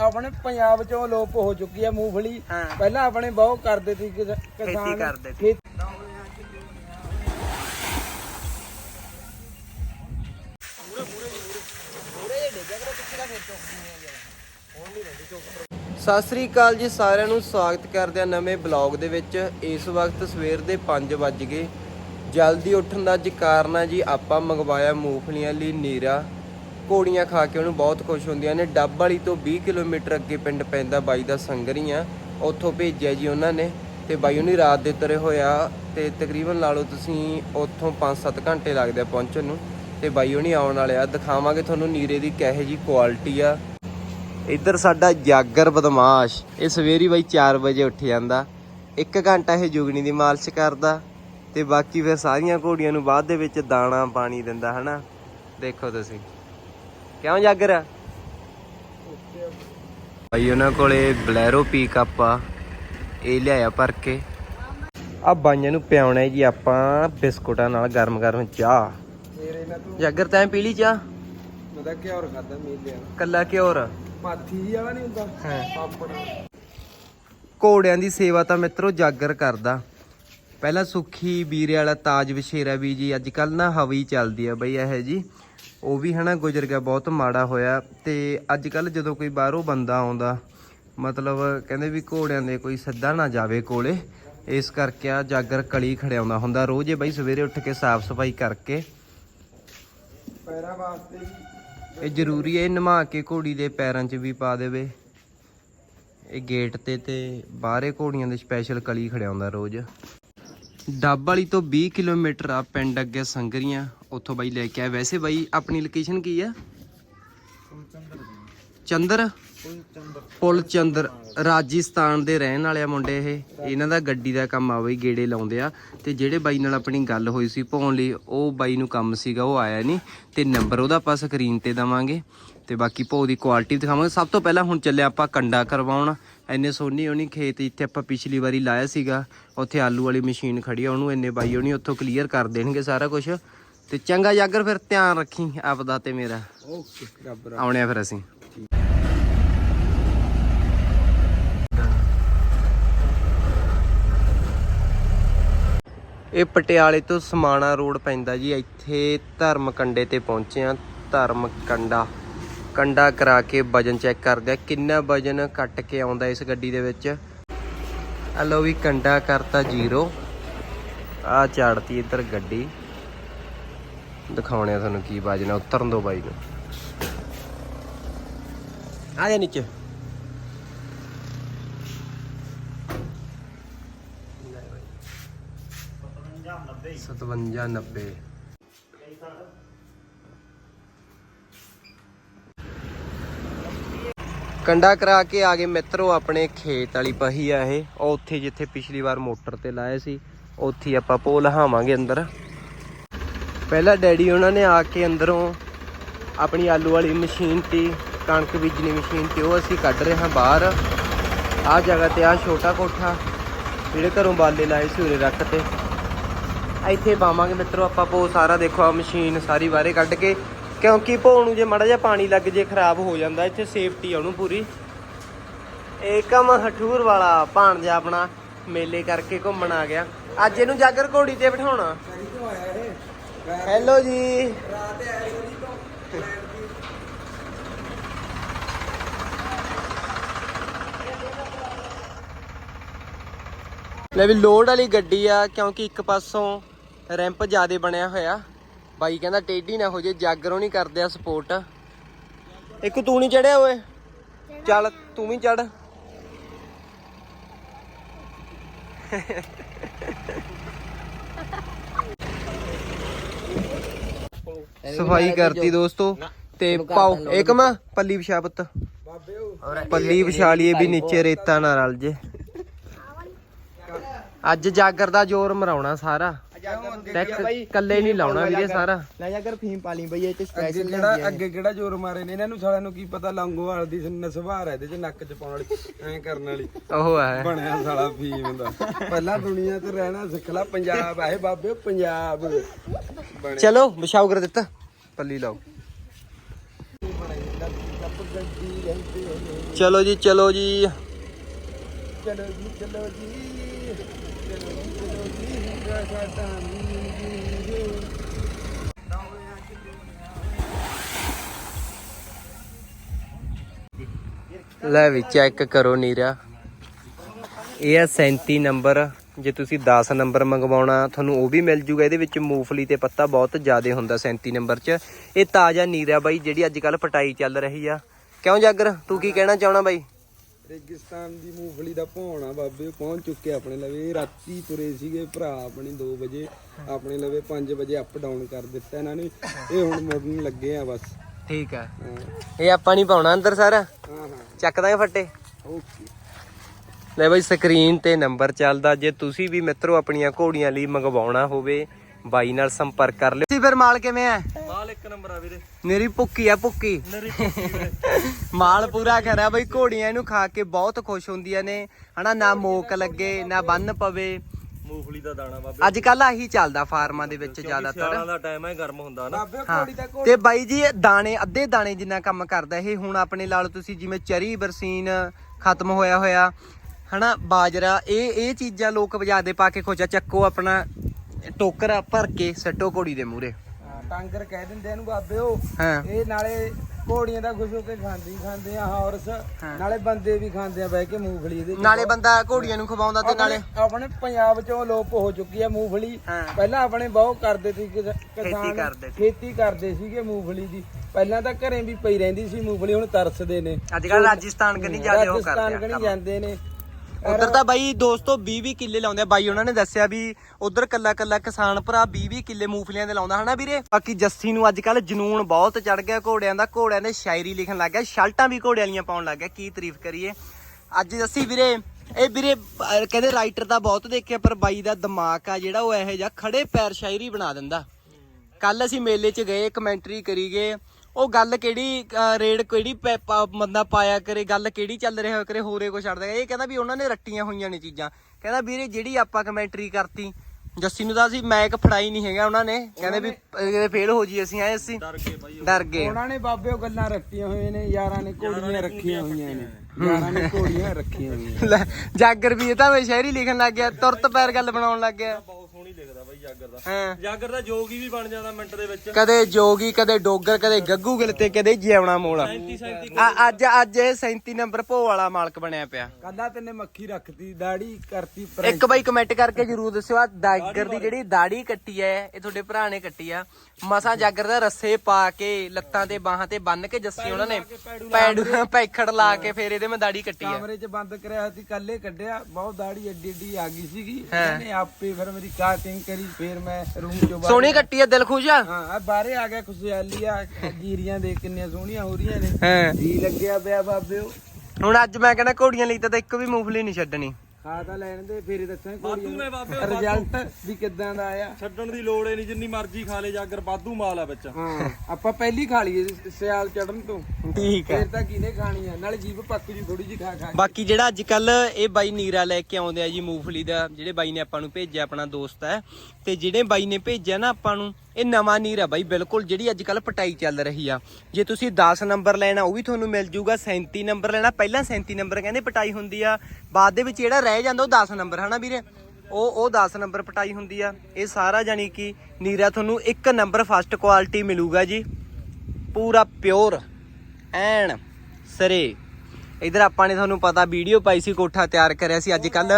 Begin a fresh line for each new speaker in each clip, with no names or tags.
ਆਪਣੇ ਪੰਜਾਬ ਚੋਂ ਲੋਪ ਹੋ ਚੁੱਕੀ ਹੈ ਮੂੰਗਫਲੀ
ਹਾਂ।
ਪਹਿਲਾਂ ਆਪਣੇ ਬਹੁਤ ਕਰਦੇ ਸੀ ਕਿਸ- ਕਿਸਾਨ
ਕਰਦੇ ਸੀ।
ਖੇਤ-
ਸਤਿ ਸ੍ਰੀ ਅਕਾਲ ਜੀ ਸਾਰਿਆਂ ਨੂੰ ਸਵਾਗਤ ਕਰਦੇ ਆ ਨਵੇਂ ਬਲੌਗ ਦੇ ਵਿੱਚ ਇਸ ਵਕਤ ਸਵੇਰ ਦੇ 5 ਵੱਜ ਗਏ ਜਲਦੀ ਉੱਠਣ ਦਾ ਅੱਜ ਕਾਰਨ ਆ ਜੀ ਆਪਾਂ ਮੰਗਵਾਇਆ ਮੂੰਗਫਲੀਆਂ ਲਈ ਨੀਰਾ ਘੋੜੀਆਂ ਖਾ ਕੇ ਉਹਨੂੰ ਬਹੁਤ ਖੁਸ਼ ਹੁੰਦੀਆਂ ਨੇ। ਡੱਬ ਵਾਲੀ ਤੋਂ 20 ਕਿਲੋਮੀਟਰ ਅੱਗੇ ਪਿੰਡ ਪੈਂਦਾ ਬਾਈ ਦਾ ਸੰਗਰੀਆਂ। ਉੱਥੋਂ ਭੇਜਿਆ ਜੀ ਉਹਨਾਂ ਨੇ ਤੇ ਬਾਈ ਉਹਨੀ ਰਾਤ ਦੇ ਤੁਰੇ ਹੋਇਆ ਤੇ ਤਕਰੀਬਨ ਲਾ ਲਓ ਤੁਸੀਂ ਉੱਥੋਂ 5-7 ਘੰਟੇ ਲੱਗਦੇ ਆ ਪਹੁੰਚਣ ਨੂੰ ਤੇ ਬਾਈ ਉਹਨੀ ਆਉਣ ਵਾਲੇ ਆ। ਦਿਖਾਵਾਂਗੇ ਤੁਹਾਨੂੰ ਨੀਰੇ ਦੀ ਕਿਹੋ ਜੀ ਕੁਆਲਿਟੀ ਆ। ਇੱਧਰ ਸਾਡਾ ਜਾਗਰ ਬਦਮਾਸ਼, ਇਹ ਸਵੇਰੀ ਬਾਈ 4 ਵਜੇ ਉੱਠ ਜਾਂਦਾ। 1 ਘੰਟਾ ਇਹ ਜੁਗਣੀ ਦੀ ਮਾਲਿਸ਼ ਕਰਦਾ ਤੇ ਬਾਕੀ ਫਿਰ ਸਾਰੀਆਂ ਘੋੜੀਆਂ ਨੂੰ ਬਾਅਦ ਦੇ ਵਿੱਚ ਦਾਣਾ ਪਾਣੀ ਦਿੰਦਾ, ਹਨਾ? ਦੇਖੋ ਤੁਸੀਂ। ਕਿਉਂ ਜਾਗਰ ਬਾਈ ਉਹਨਾਂ ਕੋਲੇ ਬਲੈਰੋ ਪਿਕਅਪ ਆ। ਇਹ ਲਿਆਇਆ ਭਰ ਕੇ। ਆ ਬਾਈਆਂ ਨੂੰ ਪਿਆਉਣਾ ਹੈ ਜੀ ਆਪਾਂ ਬਿਸਕੁਟਾਂ ਨਾਲ ਗਰਮ ਗਰਮ ਚਾਹ।
ਤੋਂ
ਜਾਗਰ ਤੈਂ ਪੀ ਲਈ ਚਾਹ?
ਮਦਾ ਕੀ ਹੋਰ ਖਾਦਾ ਮੇਲੇ
ਕੱਲਾ ਘਿਓਰ
ਪਾਥੀ ਜੀ ਵਾਲਾ ਨਹੀਂ ਹੁੰਦਾ?
ਹਾਂ।
ਪਾਪੜ।
ਘੋੜਿਆਂ ਦੀ ਸੇਵਾ ਤਾਂ ਮਿੱਤਰੋ ਜਾਗਰ ਕਰਦਾ। ਪਹਿਲਾਂ ਸੁੱਖੀ ਵੀਰੇ ਵਾਲਾ ਤਾਜ ਵਿਸ਼ੇਰਾ ਵੀ ਜੀ ਅੱਜ ਕੱਲ ਨਾ ਹਵੀ ਚੱਲਦੀ ਆ ਬਈ ਇਹ ਜੀ। ਉਹ ਵੀ ਹਨਾ ਗੁਜ਼ਰ ਗਿਆ ਬਹੁਤ ਮਾੜਾ ਹੋਇਆ ਤੇ ਅੱਜ ਕੱਲ ਜਦੋਂ ਕੋਈ ਬਾਹਰੋਂ ਬੰਦਾ ਆਉਂਦਾ ਮਤਲਬ ਕਹਿੰਦੇ ਵੀ ਘੋੜਿਆਂ ਦੇ ਕੋਈ ਸਿੱਧਾ ਨਾ ਜਾਵੇ ਕੋਲੇ ਇਸ ਕਰਕੇ ਆ ਜਾਗਰ ਕਲੀ ਖੜਿਆਉਂਦਾ ਹੁੰਦਾ। ਰੋਜ਼ ਇਹ ਬਈ ਸਵੇਰੇ ਉੱਠ ਕੇ ਸਾਫ਼ ਸਫ਼ਾਈ ਕਰਕੇ
ਪੈਰਾਂ ਵਾਸਤੇ ਵੀ
ਇਹ ਜ਼ਰੂਰੀ ਹੈ ਨਮਾ ਕੇ ਘੋੜੀ ਦੇ ਪੈਰਾਂ 'ਚ ਵੀ ਪਾ ਦੇਵੇ। ਇਹ ਗੇਟ ਤੇ ਤੇ ਬਾਹਰੇ ਘੋੜੀਆਂ ਦੇ ਸਪੈਸ਼ਲ ਕਲੀ ਖੜਿਆਉਂਦਾ ਰੋਜ਼। ਡੱਬ ਵਾਲੀ ਤੋਂ 20 ਕਿਲੋਮੀਟਰ ਆ ਪਿੰਡ ਅੱਗੇ ਸੰਗਰੀਆਂ, ਉੱਥੋਂ ਬਾਈ ਲੈ ਕੇ ਆਇਆ। ਵੈਸੇ ਬਾਈ, ਆਪਣੀ ਲੋਕੇਸ਼ਨ ਕੀ ਆ? ਚੰਦਰ? ਪੁਲ ਚੰਦਰ। ਰਾਜਸਥਾਨ ਦੇ ਰਹਿਣ ਵਾਲੇ ਆ ਮੁੰਡੇ ਇਹ। ਇਹਨਾਂ ਦਾ ਗੱਡੀ ਦਾ ਕੰਮ ਆ ਬਈ, ਗੇੜੇ ਲਾਉਂਦੇ ਆ। ਤੇ ਜਿਹੜੇ ਬਾਈ ਨਾਲ ਆਪਣੀ ਗੱਲ ਹੋਈ ਸੀ ਪਾਉਣ ਲਈ, ਉਹ ਬਾਈ ਨੂੰ ਕੰਮ ਸੀਗਾ, ਉਹ ਆਇਆ ਨਹੀਂ। ਤੇ ਨੰਬਰ ਉਹਦਾ ਆਪਾਂ ਸਕਰੀਨ ਤੇ ਦਵਾਂਗੇ। ਤੇ ਬਾਕੀ ਭੋ ਦੀ ਕੁਆਲਿਟੀ ਦਿਖਾਵਾਂਗੇ। ਸਭ ਤੋਂ ਪਹਿਲਾਂ ਹੁਣ ਚੱਲਿਆ ਆਪਾਂ ਕੰਡਾ ਕਰਵਾਉਣ। ਐਨੇ ਸੋਨੀ ਹੋਣੀ ਖੇਤ ਜਿੱਥੇ ਆਪਾਂ ਪਿਛਲੀ ਵਾਰੀ ਲਾਇਆ ਸੀਗਾ ਉੱਥੇ ਆਲੂ ਵਾਲੀ ਮਸ਼ੀਨ ਖੜੀ ਆ ਉਹਨੂੰ ਐਨੇ ਬਾਈ ਹੋਣੀ ਉੱਥੋਂ ਕਲੀਅਰ ਕਰ ਦੇਣਗੇ ਸਾਰਾ ਕੁਝ ਤੇ ਚੰਗਾ ਜਾਗਰ ਫਿਰ ਧਿਆਨ ਰੱਖੀ ਆਪਦਾ ਤੇ ਮੇਰਾ।
ਓਕੇ ਰੱਬ
ਆਉਣੇ ਆ ਫਿਰ ਅਸੀਂ। ਇਹ ਪਟਿਆਲੇ ਤੋਂ ਸਮਾਣਾ ਰੋਡ ਪੈਂਦਾ ਜੀ ਇੱਥੇ ਧਰਮ ਕੰਡੇ ਤੇ ਪਹੁੰਚੇ ਆ ਧਰਮ ਕੰਡਾ ਕੰਡਾ ਕਰਾ ਕੇ ਵਜਨ ਚੈੱਕ ਕਰਦੇ ਆ। ਕਿੰਨਾ ਵਜਨ ਕੱਟ ਕੇ ਆਉਂਦਾ ਇਸ ਗੱਡੀ ਦੇ ਵਿੱਚ? ਆ ਲਓ ਵੀ ਕੰਡਾ ਕਰਤਾ ਜ਼ੀਰੋ। ਆ ਚਾੜਤੀ ਇੱਧਰ ਗੱਡੀ। ਦਿਖਾਉਣੇ ਆ ਤੁਹਾਨੂੰ ਕੀ ਵਜਨ ਉਤਰਨ ਦੋ ਬਾਈ ਨੂੰ। ਆ ਜਾ ਨੀਚੇ। ਸਤਵੰਜਾ 90 ਕੰਡਾ ਕਰਾ ਕੇ ਆ ਗਏ ਮਿੱਤਰੋ, ਆਪਣੇ ਖੇਤ ਵਾਲੀ ਪਹੀ ਆ ਇਹ। ਉਹ ਉੱਥੇ ਜਿੱਥੇ ਪਿਛਲੀ ਵਾਰ ਮੋਟਰ ਤੇ ਲਾਏ ਸੀ, ਉੱਥੇ ਆਪਾਂ ਪੋ ਲਹਾਵਾਂਗੇ ਅੰਦਰ। ਪਹਿਲਾਂ ਡੈਡੀ ਉਹਨਾਂ ਨੇ ਆ ਕੇ ਅੰਦਰੋਂ ਆਪਣੀ ਆਲੂ ਵਾਲੀ ਮਸ਼ੀਨ ਤੇ, ਕਣਕ ਬੀਜਣੀ ਮਸ਼ੀਨ ਤੇ ਉਹ ਅਸੀਂ ਕੱਢ ਰਹੇ ਹਾਂ ਬਾਹਰ। ਆਹ ਜਗ੍ਹਾ ਤੇ ਆਹ ਛੋਟਾ ਕੋਠਾ, ਜਿਹੜੇ ਘਰੋਂ ਬਾਲੇ ਲਾਏ ਸੀ ਉਰੇ ਰੱਖ ਤੇ। ਇੱਥੇ ਪਾਵਾਂਗੇ ਮਿੱਤਰੋ ਆਪਾਂ ਪੋ ਸਾਰਾ ਦੇਖੋ ਆ ਮਸ਼ੀਨ, ਸਾਰੀ ਬਾਰੇ ਕੱਢ ਕੇ। ਕਿਉਂਕਿ ਭੋ ਨੂੰ ਜੇ ਮੜਾ ਜਿਹਾ ਪਾਣੀ ਲੱਗ ਜੇ, ਖਰਾਬ ਹੋ ਜਾਂਦਾ, ਇੱਥੇ ਸੇਫਟੀ ਆ ਉਹਨੂੰ ਪੂਰੀ। ਏਕਮ ਹਠੂਰ ਵਾਲਾ ਭਾਣਜਾ ਆਪਣਾ ਮੇਲੇ ਕਰਕੇ ਘੁੰਮਣ ਆ ਗਿਆ। ਅੱਜ ਇਹਨੂੰ ਜਾਗਰ ਘੋੜੀ ਤੇ ਬਿਠਾਉਣਾ। ਹੈਲੋ ਜੀ।
ਰਾਤ ਆਇਆ ਸੀ ਤੋਂ
ਲੈ ਵੀ ਲੋਡ ਵਾਲੀ ਗੱਡੀ ਆ, ਕਿਉਂਕਿ ਇੱਕ ਪਾਸੋਂ ਰੈਂਪ ਜ਼ਿਆਦਾ ਬਣਿਆ ਹੋਇਆ। ਬਾਈ ਕਹਿੰਦਾ ਟੇਢੀ ਨਾ ਹੋ ਜੇ, ਜਾਗਰੋਂ ਨਹੀਂ ਕਰਦੇ ਆ ਸਪੋਰਟ। ਇੱਕ ਤੂੰ ਨਹੀਂ ਚੜਿਆ ਓਏ। ਚੱਲ, ਤੂੰ ਵੀ ਚੜ ਸਫ਼ਾਈ ਕਰਤੀ ਦੋਸਤੋ, ਤੇ ਪਾਓ, ਇੱਕ ਏਕਮ ਪੱਲੀ ਵਿਛਾ ਪੁੱਤ। ਪੱਲੀ ਵਿਛਾ ਲਈਏ ਵੀ ਨੀਚੇ ਰੇਤਾ ਨਾ ਰਲ ਜੇ। ਅੱਜ ਜਾਗਰ ਦਾ ਜ਼ੋਰ ਮਰਾਉਣਾ ਸਾਰਾ। ਟੈਕ ਕੱਲੇ ਨਹੀਂ ਲਾਉਣਾ ਵੀਰੇ ਸਾਰਾ।
ਲੈ ਜਾ ਕਰ ਫੀਮ ਪਾ ਲਈ ਬਈ ਇਹ ਤੇ
ਅੱਗੇ
ਸਪੈਸ਼ਲ
ਕਿਹੜਾ ਅੱਗੇ ਕਿਹੜਾ ਜ਼ੋਰ ਮਾਰੇ ਨੇ? ਇਹਨਾਂ ਨੂੰ ਸਾਲਿਆਂ ਨੂੰ ਕੀ ਪਤਾ ਲੰਗੋਵਾਲ ਦੀ ਨਸਵਾਰ ਹੈ ਇਹਦੇ ਚ ਨੱਕ ਚ ਪਾਉਣ ਵਾਲੀ ਐਂ ਕਰਨ ਵਾਲੀ।
ਉਹ ਹੈ।
ਬਣਿਆ ਸਾਲਾ ਫੀਮ ਦਾ। ਪਹਿਲਾਂ ਦੁਨੀਆ ਤੇ ਰਹਿਣਾ ਸਿੱਖ ਲੈ ਪੰਜਾਬ ਆਏ ਬਾਬੇ ਪੰਜਾਬ। ਬਣੇ
ਚਲੋ ਵਿਛਾਓ ਕਰ ਦਿੱਤਾ। ਪੱਲੀ ਲਾਓ। ਚਲੋ ਜੀ ਚਲੋ ਜੀ।
ਚਲੋ ਜੀ ਚਲੋ ਜੀ ਚਲੋ ਜੀ ਚਲੋ ਜੀ ਹੀਰਾ ਸਾਡਾ ਵੀਰ
ਲੈ ਵੀ ਚੈੱਕ ਕਰੋ ਨੀਰਾ। ਇਹ ਆ 37 ਨੰਬਰ। ਜੇ ਤੁਸੀਂ 10 ਨੰਬਰ ਮੰਗਵਾਉਣਾ, ਤੁਹਾਨੂੰ ਉਹ ਵੀ ਮਿਲ ਜੂਗਾ। ਇਹਦੇ ਵਿੱਚ ਮੂੰਗਫਲੀ ਤੇ ਪੱਤਾ ਬਹੁਤ ਜ਼ਿਆਦਾ ਹੁੰਦਾ 37 ਨੰਬਰ 'ਚ। ਇਹ ਤਾਜ਼ਾ ਨੀਰਾ ਬਾਈ, ਜਿਹੜੀ ਅੱਜ ਕੱਲ ਪਟਾਈ ਚੱਲ ਰਹੀ ਆ। ਕਿਉਂ ਜਾਗਰ? ਤੂੰ ਕੀ ਕਹਿਣਾ ਚਾਹਣਾ ਬਾਈ?
ਰੇਗਿਸਤਾਨ ਦੀ ਮੂੰਗਫਲੀ ਦਾ ਭੌਣਾ ਬਾਬੇ ਪਹੁੰਚ ਚੁੱਕੇ ਆਪਣੇ ਲਵੇ। ਰਾਤੀ ਤੁਰੇ ਸੀਗੇ ਭਰਾ ਆਪਣੇ 2 ਵਜੇ ਆਪਣੇ ਲਵੇ 5 ਵਜੇ ਅਪ ਡਾਊਨ ਕਰ ਦਿੱਤਾ ਇਹਨਾਂ ਨੇ। ਇਹ ਹੁਣ ਮੁੜਨ ਲੱਗੇ ਆ ਬਸ।
ਠੀਕ ਆ। ਇਹ ਆਪਾਂ ਨਹੀਂ ਪਾਉਣਾ ਅੰਦਰ ਸਾਰਾ?
ਹਾਂ ਹਾਂ।
ਚੱਕ ਦਾਂਗੇ ਫੱਟੇ।
ਓਕੇ
ਲੈ ਬਾਈ ਸਕਰੀਨ ਤੇ ਨੰਬਰ ਚੱਲਦਾ। ਜੇ ਤੁਸੀਂ ਵੀ ਮਿੱਤਰੋ ਆਪਣੀਆਂ ਘੋੜੀਆਂ ਲਈ ਮੰਗਵਾਉਣਾ ਹੋਵੇ ਬਾਈ ਨਾਲ ਸੰਪਰਕ ਕਰ ਲਿਓ। ਤੁਸੀਂ ਫਿਰ ਮਾਲ ਕਿਵੇਂ ਆ?
ਮਾਲ ਇੱਕ ਨੰਬਰ ਆ ਵੀਰੇ।
ਮੇਰੀ ਭੁੱਕੀ ਆ ਭੁੱਕੀ। ਮਾਲ ਪੂਰਾ ਖਰਾ ਬਈ ਘੋੜੀਆਂ ਇਹਨੂੰ ਖਾ ਕੇ ਬਹੁਤ ਖੁਸ਼ ਹੁੰਦੀਆਂ ਨੇ। ਹਨਾ ਨਾ ਮੋਕ ਲੱਗੇ ਨਾ ਬੰਨ ਪਵੇ।
ਮੂੰਗਫਲੀ ਦਾ ਦਾਣਾ ਬਾਬੇ।
ਅੱਜ ਕੱਲ ਆਹੀ ਚੱਲਦਾ ਫਾਰਮਾਂ ਦੇ ਵਿੱਚ
ਸਿਆਲਾਂ
ਜ਼ਿਆਦਾਤਰ।
ਦਾ ਟਾਈਮ ਹੈ ਗਰਮ ਹੁੰਦਾ ਨਾ।
ਬਾਬੇ
ਹਾਂ।
ਕੋੜੀ ਦਾ ਕੋੜ
ਤੇ ਬਾਈ ਜੀ ਇਹ ਦਾਣੇ ਅੱਧੇ ਦਾਣੇ ਜਿੰਨਾ ਕੰਮ ਕਰਦਾ ਇਹ ਹੁਣ ਆਪਣੇ ਨਾਲ ਤੁਸੀਂ ਜਿਵੇਂ ਚਰੀ ਬਰਸੀਨ ਖਤਮ ਹੋਇਆ ਹੋਇਆ ਹਨਾ ਬਾਜਰਾ ਇਹ ਇਹ ਚੀਜ਼ਾਂ ਲੋਕ ਬਾਜ਼ਾਰ ਦੇ ਪਾ ਕੇ ਖੋਜਾ ਚੱਕੋ ਆਪਣਾ ਟੋਕਰਾ ਭਰ ਕੇ ਸੱਟੋ ਘੋੜੀ ਦੇ ਮੂਰੇ
ਟਾਂਗਰ ਕਹਿ ਦਿੰਦੇ ਇਹਨੂੰ ਬਾਬੇ ਉਹ
ਹਾਂ
ਇਹ ਨਾਲੇ ਘੋੜੀਆਂ ਦਾ ਖੁਸ਼ ਹੋ ਕੇ ਖਾਂਦੇ ਖਾਂਦੇ ਆ ਹਾਰਸ। ਨਾਲੇ ਬੰਦੇ ਵੀ ਖਾਂਦੇ ਆ ਬਹਿ ਕੇ ਮੂੰਗਫਲੀ ਇਹਦੇ।
ਨਾਲੇ ਬੰਦਾ ਘੋੜੀਆਂ ਨੂੰ ਖਵਾਉਂਦਾ ਤੇ ਨਾਲੇ
ਆਪਣੇ ਆਪਣੇ ਪੰਜਾਬ ਚੋਂ ਲੋਪ ਹੋ ਚੁੱਕੀ ਆ ਮੂੰਗਫਲੀ
ਹਾਂ।
ਪਹਿਲਾਂ ਆਪਣੇ ਬਹੁਤ ਕਰਦੇ ਸੀ ਕਿਸ- ਕਿਸਾਨ
ਕਰਦੇ ਸੀ।
ਖੇਤੀ ਕਰਦੇ ਸੀਗੇ ਮੂੰਗਫਲੀ ਦੀ ਪਹਿਲਾਂ ਤਾਂ ਘਰੇ ਵੀ ਪਈ ਰਹਿੰਦੀ ਸੀ ਮੂੰਗਫਲੀ ਹੁਣ ਤਰਸਦੇ ਨੇ
ਅੱਜ ਕੱਲ ਰਾਜਸਥਾਨ ਕੰਨੀ ਜ਼ਿਆਦਾ ਉਹ
ਰਾਜਸਥਾਨ
ਕਰਦੇ ਆ
ਕਣੀ ਜਾਂਦੇ ਨੇ
ਉਧਰ ਤਾਂ ਬਾਈ ਦੋਸਤੋ 20 20 ਕਿੱਲੇ ਲਾਉਂਦੇ ਆ। ਬਾਈ ਉਹਨਾਂ ਨੇ ਦੱਸਿਆ ਵੀ ਉਧਰ ਕੱਲਾ ਕੱਲਾ ਕਿਸਾਨ ਭਰਾ 20 20 ਕਿੱਲੇ ਮੂੰਗਫਲੀਆਂ ਦੇ ਲਾਉਂਦਾ, ਹਨਾ ਵੀਰੇ? ਬਾਕੀ ਜੱਸੀ ਨੂੰ ਅੱਜ ਕੱਲ ਜਨੂਨ ਬਹੁਤ ਚੜ ਗਿਆ ਘੋੜਿਆਂ ਦਾ। ਘੋੜਿਆਂ ਦੇ ਸ਼ਾਇਰੀ ਲਿਖਣ ਲੱਗ ਗਿਆ। ਸ਼ਰਟਾਂ ਵੀ ਘੋੜਿਆਂ ਵਾਲੀਆਂ ਪਾਉਣ ਲੱਗ ਗਿਆ। ਕੀ ਤਾਰੀਫ ਕਰੀਏ? ਅੱਜ ਜੱਸੀ ਵੀਰੇ, ਇਹ ਵੀਰੇ ਕਹਿੰਦੇ ਰਾਈਟਰ ਤਾਂ ਬਹੁਤ ਦੇਖਿਆ, ਪਰ ਬਾਈ ਦਾ ਦਿਮਾਗ ਆ ਜਿਹੜਾ ਉਹ ਇਹੋ ਜਿਹਾ ਖੜੇ ਪੈਰ ਸ਼ਾਇਰੀ ਬਣਾ ਦਿੰਦਾ। ਕੱਲ ਅਸੀਂ ਮੇਲੇ 'ਚ ਗਏ ਕਮੈਂਟਰੀ ਕਰੀ ਗਏ। ਉਹ ਗੱਲ ਕਿਹੜੀ ਰੇਡ ਕਿਹੜੀ ਬੰਦਾ ਪਾਇਆ ਕਰੇ ਗੱਲ ਕਿਹੜੀ ਚੱਲ ਰਿਹਾ ਕਰੇ ਹੋਰੇ ਕੋ ਛੱਡਦਾ। ਇਹ ਕਹਿੰਦਾ ਵੀ ਉਹਨਾਂ ਨੇ ਰੱਟੀਆਂ ਹੋਈਆਂ ਨੇ ਚੀਜ਼ਾਂ। ਕਹਿੰਦਾ ਵੀਰੇ ਜਿਹੜੀ ਆਪਾਂ ਕਮੈਂਟਰੀ ਕਰਤੀ ਜੱਸੀ ਨੂੰ ਤਾਂ ਅਸੀਂ ਮੈਕ ਫੜਾਈ ਨਹੀਂ ਹੈਗਾ ਉਹਨਾਂ ਨੇ। ਕਹਿੰਦੇ ਵੀ ਫੇਲ ਹੋ ਜੀ ਅਸੀਂ ਆਏ ਅਸੀਂ।
ਡਰ
ਗਏ
ਉਹਨਾਂ ਨੇ ਬਾਬੇ ਉਹ ਗੱਲਾਂ ਰੱਖੀਆਂ ਹੋਈਆਂ ਨੇ ਯਾਰਾਂ ਨੇ ਘੋੜੀਆਂ ਰੱਖੀਆਂ ਹੋਈਆਂ ਨੇ। ਯਾਰਾਂ ਨੇ ਘੋੜੀਆਂ ਰੱਖੀਆਂ ਹੋਈਆਂ
ਲੈ, ਜਾਗਰ ਵੀ ਇਹ ਤਾਂ ਮੈਂ ਸ਼ਾਇਰੀ ਲਿਖਣ ਲੱਗ ਗਿਆ ਤੁਰਤ ਪੈਰ ਗੱਲ ਬਣਾਉਣ ਲੱਗ ਗਿਆ
ਬਹੁਤ ਸੋਹਣੀ ਲਿਖਦਾ ਬਾਈ ਜਾਗਰ ਦਾ।
ਹਾਂ।
ਜਾਗਰ ਦਾ ਜੋਗੀ ਵੀ ਬਣ ਜਾਂਦਾ ਮਿੰਟ ਦੇ ਵਿੱਚ।
ਕਦੇ ਜੋਗੀ ਕਦੇ ਡੋਗਰ ਕਦੇ ਗੱਗੂ ਗਿਲ ਤੇ ਕਦੇ ਜਿਉਣਾ ਮੋਲਾ।
37 37
ਆ- ਅੱਜ ਅੱਜ ਇਹ 37 ਨੰਬਰ ਭੋ ਵਾਲਾ ਮਾਲਕ ਬਣਿਆ ਪਿਆ।
ਕੱਲਾ ਤੈਨੇ ਮੱਖੀ ਰੱਖਤੀ ਦਾੜੀ ਕਰਤੀ
ਇੱਕ ਬਾਈ ਕਮੈਂਟ ਕਰਕੇ ਜਰੂਰ ਦੱਸਿਓ ਆ ਦਾਗਰ ਦੀ ਜਿਹੜੀ ਦਾੜੀ ਕੱਟੀ ਐ ਇਹ ਤੁਹਾਡੇ ਭਰਾ ਨੇ ਕੱਟੀ ਆ। ਮਸਾ ਜਾਗਰ ਦਾ ਰੱਸੇ ਪਾ ਕੇ ਲੱਤਾਂ ਤੇ ਬਾਹਾਂ ਤੇ ਬੰਨ ਕੇ ਜੱਸੀ ਉਹਨਾਂ ਨੇ ਪੈੜੂ ਪੈਖੜ ਲਾ ਕੇ ਫੇਰ ਇਹਦੇ ਮੈਂ ਦਾੜੀ ਕੱਟੀ ਆ।
ਕਮਰੇ 'ਚ ਬੰਦ ਕਰਿਆ ਸੀ ਕੱਲੇ ਕੱਢਿਆ ਬਹੁਤ ਦਾੜੀ ਐਡੀ ਐਡੀ ਆ ਗਈ ਸੀਗੀ।
ਹਾਂ।
ਇਹਨੇ ਆਪੇ ਫਿਰ ਮੇਰੀ ਕਾਟਿੰਗ ਕਰੀ ਫਿਰ ਮੈਂ ਰੂਮ 'ਚੋਂ ਬਾਹਰ
ਸੋਹਣੀ ਕੱਟੀ ਆ ਦਿਲ ਖੁਸ਼ ਆ?
ਹਾਂ ਆ ਬਾਹਰੇ ਆ ਗਿਆ ਖੁਸ਼ਹਾਲੀ ਆ ਜੀਰੀਆਂ ਦੇ ਕਿੰਨੀਆਂ ਸੋਹਣੀਆਂ ਹੋ ਰਹੀਆਂ ਨੇ। ਜੀ ਲੱਗਿਆ ਪਿਆ ਬਾਬਿਓ।
ਹੁਣ ਅੱਜ ਮੈਂ ਕਹਿੰਦਾ ਘੋੜੀਆਂ ਲਈ ਤਾਂ ਇੱਕ ਵੀ ਮੂੰਗਫਲੀ ਨਹੀਂ ਛੱਡਣੀ।
ਖਾ ਤਾਂ ਲੈਣ ਦੇ ਫੇਰ ਹੀ ਦੱਸਾਂ
ਵਾਧੂ ਨੇ ਬਾਬੇ
ਰਿਜ਼ਲਟ ਵੀ ਕਿੱਦਾਂ ਦਾ ਆਇਆ।
ਛੱਡਣ ਦੀ ਲੋੜ ਏ ਨਹੀਂ ਜਿੰਨੀ ਮਰਜ਼ੀ ਖਾ ਲੇ ਜਾਗਰ ਵਾਧੂ ਮਾਲ ਆ ਵਿੱਚ।
ਹਾਂ ਆਪਾਂ ਪਹਿਲੀ ਖਾ ਲਈਏ ਸਿਆਲ ਚੜਨ ਤੋਂ।
ਠੀਕ
ਫੇਰ ਤਾਂ ਕਿਹਨੇ ਖਾਣੀ ਆ? ਨਾਲੇ ਜੀਭ ਪੱਕ ਜੂ ਥੋੜੀ ਜਿਹੀ ਖਾ ਖਾ ਕੇ।
ਬਾਕੀ ਜਿਹੜਾ ਅੱਜ ਕੱਲ ਇਹ ਬਾਈ ਨੀਰਾ ਲੈ ਕੇ ਆਉਂਦੇ ਆ ਜੀ ਮੂੰਗਫਲੀ ਦਾ ਜਿਹੜੇ ਬਾਈ ਨੇ ਆਪਾਂ ਨੂੰ ਭੇਜਿਆ ਆਪਣਾ ਦੋਸਤ ਹੈ। ਤੇ ਜਿਹੜੇ ਬਾਈ ਨੇ ਭੇਜਿਆ ਨਾ ਆਪਾਂ ਨੂੰ ਇਹ ਨਵਾਂ ਨੀਰਾ ਬਾਈ, ਬਿਲਕੁਲ ਜਿਹੜੀ ਅੱਜ ਕੱਲ ਪਟਾਈ ਚੱਲ ਰਹੀ ਆ। ਜੇ ਤੁਸੀਂ 10 ਨੰਬਰ ਲੈਣਾ, ਉਹ ਵੀ ਤੁਹਾਨੂੰ ਮਿਲ ਜੂਗਾ। 37 ਨੰਬਰ ਲੈਣਾ, ਪਹਿਲਾਂ 37 ਨੰਬਰ ਕਹਿੰਦੇ ਪਟਾਈ ਹੁੰਦੀ ਆ। ਬਾਅਦ ਦੇ ਵਿੱਚ ਜਿਹੜਾ ਰਹਿ ਜਾਂਦਾ, ਉਹ 10 ਨੰਬਰ, ਹਨਾ ਵੀਰੇ? ਉਹ ਉਹ 10 ਨੰਬਰ ਪਟਾਈ ਹੁੰਦੀ ਆ। ਇਹ ਸਾਰਾ ਜਾਨੀ ਕਿ ਨੀਰਾ ਤੁਹਾਨੂੰ ਇੱਕ ਨੰਬਰ ਫਸਟ ਕੁਆਲਿਟੀ ਮਿਲੂਗਾ ਜੀ। ਪੂਰਾ ਪਿਓਰ, ਐਨ, ਸਰੇ। ਇਧਰ ਆਪਾਂ ਨੇ ਤੁਹਾਨੂੰ ਪਤਾ ਵੀਡੀਓ ਪਾਈ ਸੀ, ਕੋਠਾ ਤਿਆਰ ਕਰਿਆ ਸੀ। ਅੱਜ ਕੱਲ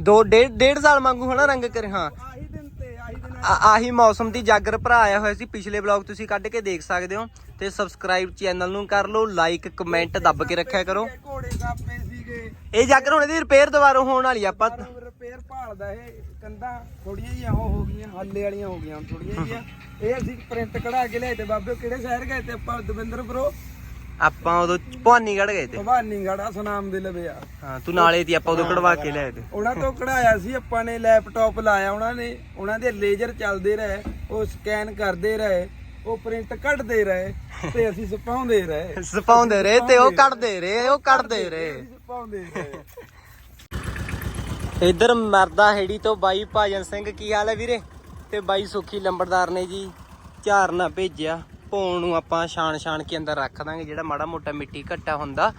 ਦੋ, ਡੇਢ ਡੇਢ ਸਾਲ ਵਾਂਗੂ ਹਨਾ ਰੰਗ ਕਰ ਹਾਂ
ਆਹੀ ਦਿਨ ਤੇ ਆਹੀ ਦਿਨ
ਆ- ਆਹੀ ਮੌਸਮ ਦੀ ਜਾਗਰ ਭਰਾ ਆਇਆ ਹੋਇਆ ਸੀ। ਪਿਛਲੇ ਵਲੌਗ ਤੁਸੀਂ ਕੱਢ ਕੇ ਦੇਖ ਸਕਦੇ ਹੋ ਤੇ ਸਬਸਕ੍ਰਾਈਬ ਚੈਨਲ ਨੂੰ ਕਰ ਲਓ ਲਾਈਕ ਕਮੈਂਟ ਦੱਬ ਕੇ ਰੱਖਿਆ ਕਰੋ।
ਘੋੜੇ ਕਾਪੇ ਸੀਗੇ।
ਇਹ ਜਾਗਰ ਹੁਣ ਇਹਦੀ ਰਿਪੇਅਰ ਦੁਬਾਰਾ ਹੋਣ ਵਾਲੀ ਆ, ਆਪਾਂ
ਰਿਪੇਅਰ ਭਾਲਦਾ ਇਹ ਕੰਧਾਂ ਥੋੜੀਆਂ ਜਿਹੀਆਂ ਉਹ ਹੋ ਗਈਆਂ ਹੱਲੇ ਵਾਲੀਆਂ ਹੋ ਗਈਆਂ ਥੋੜੀਆਂ ਜਿਹੀਆਂ। ਇਹ ਅਸੀਂ ਪ੍ਰਿੰਟ ਕਢਾ ਕੇ ਲਿਆਏ ਤੇ ਬਾਬੇ ਕਿਹੜੇ ਸ਼ਹਿਰ ਗਏ ਤੇ ਆਪਾਂ ਦਵਿੰਦਰ ਬਰੋ
ਆਪਾਂ ਉਦੋਂ ਭਵਾਨੀਗੜ੍ਹ ਗਏ ਤੇ।
ਭਵਾਨੀਗੜਾ ਸੁਨਾਮ ਦੇ ਲਵੇ ਆ।
ਹਾਂ ਤੂੰ ਨਾਲੇ ਦੀ ਆਪਾਂ ਉਦੋਂ ਕਢਵਾ ਕੇ ਲਿਆਏ ਤੇ।
ਉਹਨਾਂ ਤੋਂ ਕਢਾਇਆ ਸੀ ਆਪਾਂ ਨੇ ਲੈਪਟਾਪ ਲਾਇਆ ਉਹਨਾਂ ਨੇ। ਉਹਨਾਂ ਦੇ ਲੇਜ਼ਰ ਚੱਲਦੇ ਰਹੇ ਉਹ ਸਕੈਨ ਕਰਦੇ ਰਹੇ ਉਹ ਪ੍ਰਿੰਟ ਕੱਢਦੇ ਰਹੇ ਤੇ ਅਸੀਂ ਸਪਾਉਂਦੇ ਰਹੇ।
ਸਪਾਉਂਦੇ ਰਹੇ ਤੇ ਉਹ ਕੱਢਦੇ ਰਹੇ ਉਹ ਕੱਢਦੇ ਰਹੇ।
ਸਪਾਉਂਦੇ ਰਹੇ।
ਇਧਰ ਮਰਦਾ ਹੇੜੀ ਤੋਂ ਬਾਈ ਭਾਜਨ ਸਿੰਘ ਕੀ ਹਾਲ ਹੈ ਵੀਰੇ? ਤੇ ਬਾਈ ਸੁਖੀ ਲੰਬੜਦਾਰ ਨੇ ਜੀ ਝਾਰਨਾ ਭੇਜਿਆ। ਭੋਂ ਨੂੰ ਆਪਾਂ ਛਾਣ ਛਾਣ ਕੇ ਅੰਦਰ ਰੱਖ ਦਾਂਗੇ, ਜਿਹੜਾ ਮਾੜਾ ਮੋਟਾ ਮਿੱਟੀ ਘੱਟਾ ਹੁੰਦਾ।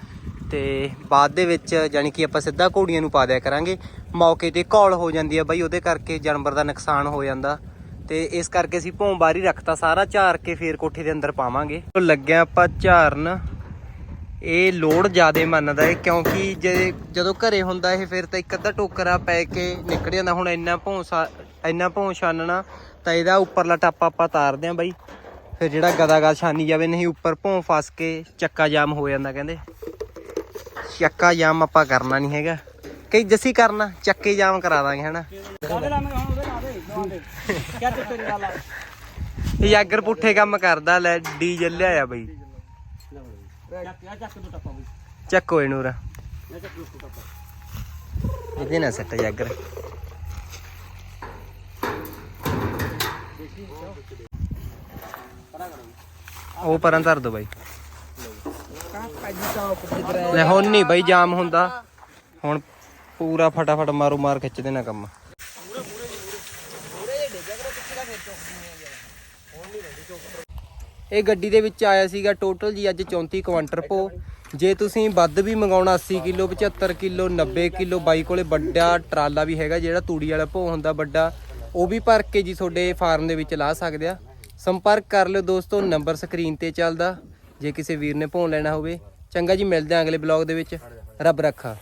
ਤੇ ਬਾਅਦ ਦੇ ਵਿੱਚ ਜਾਨੀ ਕਿ ਆਪਾਂ ਸਿੱਧਾ ਘੋੜੀਆਂ ਨੂੰ ਪਾ ਦਿਆ ਕਰਾਂਗੇ। ਮੌਕੇ ਤੇ ਘੋਲ ਹੋ ਜਾਂਦੀ ਆ ਬਾਈ, ਉਹਦੇ ਕਰਕੇ ਜਾਨਵਰ ਦਾ ਨੁਕਸਾਨ ਹੋ ਜਾਂਦਾ। ਤੇ ਇਸ ਕਰਕੇ ਅਸੀਂ ਭੋਂ ਬਾਹਰ ਹੀ ਰੱਖਤਾ, ਸਾਰਾ ਝਾਰ ਕੇ ਫੇਰ ਕੋਠੇ ਦੇ ਅੰਦਰ ਪਾਵਾਂਗੇ। ਲੱਗਿਆ ਆਪਾਂ ਝਾਰਨ ਇਹ ਲੋਡ ਜ਼ਿਆਦੇ ਮੰਨਦਾ ਹੈ ਕਿਉਂਕਿ ਜੇ ਜਦੋਂ ਘਰੇ ਹੁੰਦਾ ਇਹ, ਫਿਰ ਤਾਂ ਇੱਕ ਅੱਧਾ ਟੋਕਰਾ ਪੈ ਕੇ ਨਿਕਲ ਜਾਂਦਾ। ਹੁਣ ਇੰਨਾ ਭੌਂ ਸਾ- ਇੰਨਾ ਭੌਂ ਛਾਨਣਾ, ਤਾਂ ਇਹਦਾ ਉੱਪਰਲਾ ਟੱਪ ਆਪਾਂ ਤਾਰਦੇ ਆਂ ਬਾਈ। ਫਿਰ ਜਿਹੜਾ ਗਦਾ ਗਦ ਛਾਨੀ ਜਾਵੇ, ਨਹੀਂ, ਉੱਪਰ ਭੋਂ ਫਸ ਕੇ ਚੱਕਾ ਜਾਮ ਹੋ ਜਾਂਦਾ ਕਹਿੰਦੇ। ਚੱਕਾ ਜਾਮ ਆਪਾਂ ਕਰਨਾ ਨਹੀਂ ਹੈਗਾ। ਕਈ ਜੱਸੀ ਕਰਨਾ, ਚੱਕੇ ਜਾਮ ਕਰਾ ਦਾਂਗੇ, ਹਨਾ। ਇਹ ਪੁੱਠੇ ਕੰਮ ਕਰਦਾ, ਲੈ, ਡੀਜ਼ਲ ਲਿਆਇਆ ਬਈ। ਚੱਕੋ ਇਹਨੂੰ ਰਾ ਇਹਦੇ ਨਾਲ ਸੱਟ ਜਾਗਰ। ਉਹ ਪਰਾਂ ਧਰ ਦੋ ਬਾਈ। ਲੈ ਹੁਣ ਨਹੀਂ ਬਾਈ ਜਾਮ ਹੁੰਦਾ। ਹੁਣ ਪੂਰਾ ਫਟਾਫਟ ਮਾਰੂ ਮਾਰ ਖਿੱਚ ਦੇਣਾ ਕੰਮ। ਇਹ ਗੱਡੀ ਦੇ ਵਿੱਚ ਆਇਆ ਸੀਗਾ ਟੋਟਲ ਜੀ ਅੱਜ 34 ਕੁਆਂਟਰ ਪੋ। ਜੇ ਤੁਸੀਂ ਵੱਧ ਵੀ ਮੰਗਾਉਣਾ 80 ਕਿਲੋ 75 ਕਿਲੋ 90 ਕਿਲੋ, ਬਾਈ ਕੋਲੇ ਵੱਡਾ ਟਰਾਲਾ ਵੀ ਹੈਗਾ ਜਿਹੜਾ ਤੂੜੀ ਵਾਲਾ ਭੋ ਹੁੰਦਾ ਵੱਡਾ, ਉਹ ਵੀ ਭਰ ਕੇ ਜੀ ਤੁਹਾਡੇ ਫਾਰਮ ਦੇ ਵਿੱਚ ਲਾ ਸਕਦੇ ਆ। ਸੰਪਰਕ ਕਰ ਲਿਓ ਦੋਸਤੋ, ਨੰਬਰ ਸਕਰੀਨ ਤੇ ਚੱਲਦਾ। ਜੇ ਕਿਸੇ ਵੀਰ ਨੇ ਭੋਂ ਲੈਣਾ ਹੋਵੇ, ਚੰਗਾ ਜੀ, ਮਿਲਦੇ ਆਂ ਅਗਲੇ ਬਲੌਗ ਦੇ ਵਿੱਚ। ਰੱਬ ਰੱਖਾ।